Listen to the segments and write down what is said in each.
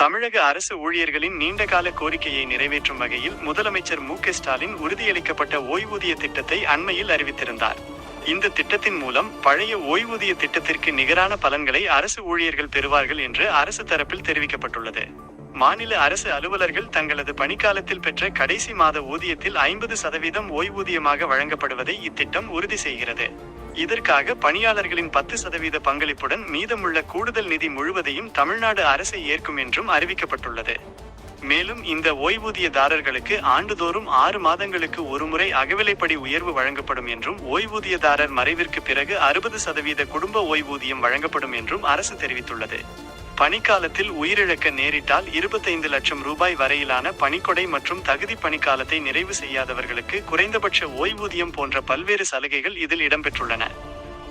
தமிழக அரசு ஊழியர்களின் நீண்டகால கோரிக்கையை நிறைவேற்றும் வகையில் முதலமைச்சர் மு ஸ்டாலின் உறுதியளிக்கப்பட்ட ஓய்வூதிய திட்டத்தை அண்மையில் அறிவித்திருந்தார். இந்த திட்டத்தின் மூலம் பழைய ஓய்வூதிய திட்டத்திற்கு நிகரான பலன்களை அரசு ஊழியர்கள் பெறுவார்கள் என்று அரசு தரப்பில் தெரிவிக்கப்பட்டுள்ளது. மாநில அரசு அலுவலர்கள் தங்களது பணிக்காலத்தில் பெற்ற கடைசி மாத ஊதியத்தில் ஐம்பது சதவீதம் ஓய்வூதியமாக வழங்கப்படுவதை இத்திட்டம் உறுதி செய்கிறது. இதற்காக பணியாளர்களின் பத்து சதவீத பங்களிப்புடன் மீதமுள்ள கூடுதல் நிதி முழுவதையும் தமிழ்நாடு அரசை ஏற்கும் என்றும் அறிவிக்கப்பட்டுள்ளது. மேலும் இந்த ஓய்வூதியதாரர்களுக்கு ஆண்டுதோறும் ஆறு மாதங்களுக்கு ஒருமுறை அகவிலைப்படி உயர்வு வழங்கப்படும் என்றும் ஓய்வூதியதாரர் மறைவிற்கு பிறகு அறுபது சதவீத குடும்ப ஓய்வூதியம் வழங்கப்படும் என்றும் அரசு தெரிவித்துள்ளது. பணிக்காலத்தில் உயிரிழக்க நேரிட்டால் இருபத்தைந்து லட்சம் ரூபாய் வரையிலான பணிக்கொடை மற்றும் தகுதி பணிக்காலத்தை நிறைவு செய்யாதவர்களுக்கு குறைந்தபட்ச ஓய்வூதியம் போன்ற பல்வேறு சலுகைகள் இதில் இடம்பெற்றுள்ளன.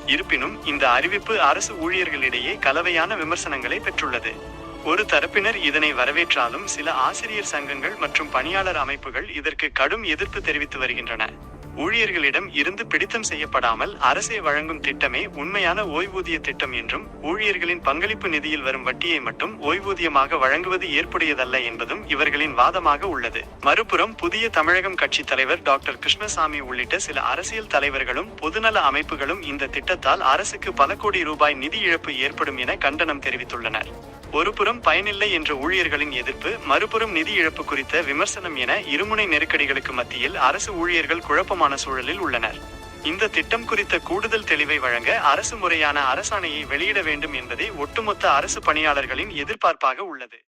இருப்பினும் இந்த அறிவிப்பு அரசு ஊழியர்களிடையே கலவையான விமர்சனங்களை பெற்றுள்ளது. ஒரு தரப்பினர் இதனை வரவேற்றாலும் சில ஆசிரியர் சங்கங்கள் மற்றும் பணியாளர் அமைப்புகள் இதற்கு கடும் எதிர்ப்பு தெரிவித்து வருகின்றன. ஊழியர்களிடம் இருந்து பிடித்தம் செய்யப்படாமல் அரசே வழங்கும் திட்டமே உண்மையான ஓய்வூதிய திட்டம் என்றும் ஊழியர்களின் பங்களிப்பு நிதியில் வரும் வட்டியை மட்டும் ஓய்வூதியமாக வழங்குவது ஏற்புடையதல்ல என்பதும் இவர்களின் வாதமாக உள்ளது. மறுபுறம் புதிய தமிழகம் கட்சி தலைவர் டாக்டர் கிருஷ்ணசாமி உள்ளிட்ட சில அரசியல் தலைவர்களும் பொதுநல அமைப்புகளும் இந்த திட்டத்தால் அரசுக்கு பல கோடி ரூபாய் நிதி இழப்பு ஏற்படும் என கண்டனம் தெரிவித்துள்ளனர். ஒருபுறம் பயனில்லை என்ற ஊழியர்களின் எதிர்ப்பு மறுபுறம் நிதி இழப்பு குறித்த விமர்சனம் என இருமுனை நெருக்கடிகளுக்கு மத்தியில் அரசு ஊழியர்கள் குழப்பமான சூழலில் உள்ளனர். இந்த திட்டம் குறித்த கூடுதல் தெளிவை வழங்க அரசு முறையான அரசாணையை வெளியிட வேண்டும் என்பதே ஒட்டுமொத்த அரசு பணியாளர்களின் எதிர்பார்ப்பாக உள்ளது.